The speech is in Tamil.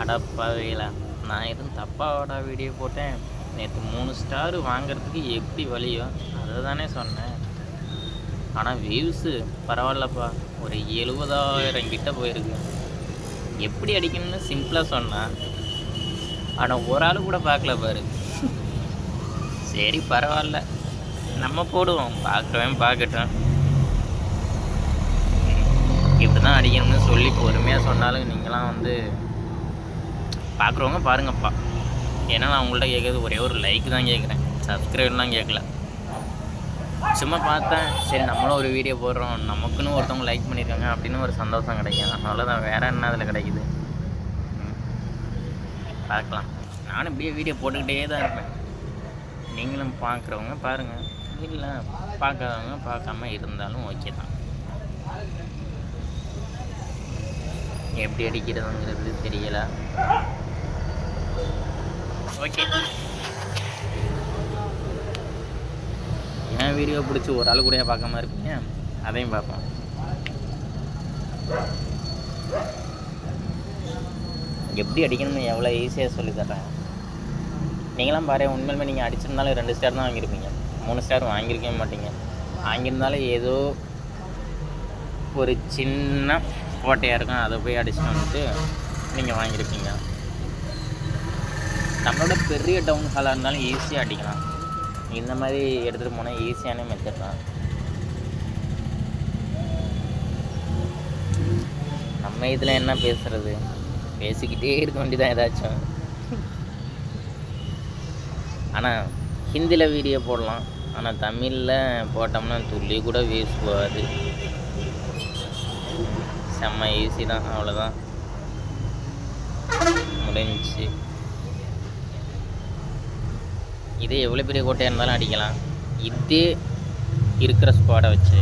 அடப்பாவையில் நான் எதுவும் தப்பாவோட வீடியோ போட்டேன். நேற்று மூணு ஸ்டார் வாங்குறதுக்கு எப்படி வழியோ அதை தானே சொன்னேன். ஆனால் வியூஸு பரவாயில்லப்பா. ஒரு எழுபதாயிரம் கிட்ட போயிருக்கு. எப்படி அடிக்கணும்னு சிம்பிளாக சொன்னான் ஆனால் ஒரு ஆள் கூட பார்க்கல பாரு. சரி பரவாயில்ல. நம்ம போடுவோம். பார்க்குறவன் பார்க்கட்டும். இப்படி தான் அடிக்கணும்னு சொல்லி பொறுமையாக சொன்னாலும் நீங்களாம் வந்து பார்க்குறவங்க பாருங்கப்பா. ஏன்னா நான் உங்கள்கிட்ட கேட்குறது ஒரே ஒரு லைக் தான் கேட்குறேன் சப்ஸ்கிரைப்லாம் கேட்கல சும்மா பார்த்தேன். சரி நம்மளும் ஒரு வீடியோ போடுறோம். நமக்குன்னு ஒருத்தவங்க லைக் பண்ணியிருக்காங்க அப்படின்னு ஒரு சந்தோஷம் கிடைக்கும். அவ்வளோதான் வேறு என்ன அதில் கிடைக்குது? பார்க்கலாம். நானும் இப்படியே வீடியோ போட்டுக்கிட்டே தான் இருப்பேன். நீங்களும் பார்க்குறவங்க பாருங்கள் இல்லை பார்க்காதவங்க பார்க்காம இருந்தாலும் ஓகே தான். எப்படி அடிக்கிறதுங்கிறது தெரியலை. ஓகே என் வீடியோ பிடிச்சி ஒரு ஆள் கூடயே பார்க்காம இருப்பீங்க? அதையும் பார்ப்போம். எப்படி அடிக்கணும்னு எவ்வளோ ஈஸியாக சொல்லி தர்றேன் நீங்களாம் பாரு உண்மையிலுமே நீங்கள் அடிச்சிருந்தாலும் ரெண்டு ஸ்டார் தான் வாங்கியிருப்பீங்க. மூணு ஸ்டார் வாங்கியிருக்கவே மாட்டீங்க. வாங்கியிருந்தாலும் ஏதோ ஒரு சின்ன கோட்டையாக இருக்கும். அதை போய் அடிச்சுட்டு வந்துட்டு நீங்கள் வாங்கியிருப்பீங்க. பெரிய டவுன் ஹாலாக இருந்தாலும் ஈஸியாக அடிக்கலாம். இந்த மாதிரி எடுத்துகிட்டு போனால் ஈஸியான மெத்தட் தான். நம்ம இதில் என்ன பேசுகிறது பேசிக்கிட்டே இருக்க வேண்டியதான் ஏதாச்சும். ஆனால் ஹிந்தியில் வீடியோ போடலாம். ஆனால் தமிழில் போட்டோம்னா துள்ளி கூட வியூஸ் போகாது. செம்ம ஈஸி தான் அவ்வளோதான் முடிஞ்சு இதே எவ்வளோ பெரிய கோட்டையாக இருந்தாலும் அடிக்கலாம். இது இருக்கிற ஸ்குவாடை வச்சு.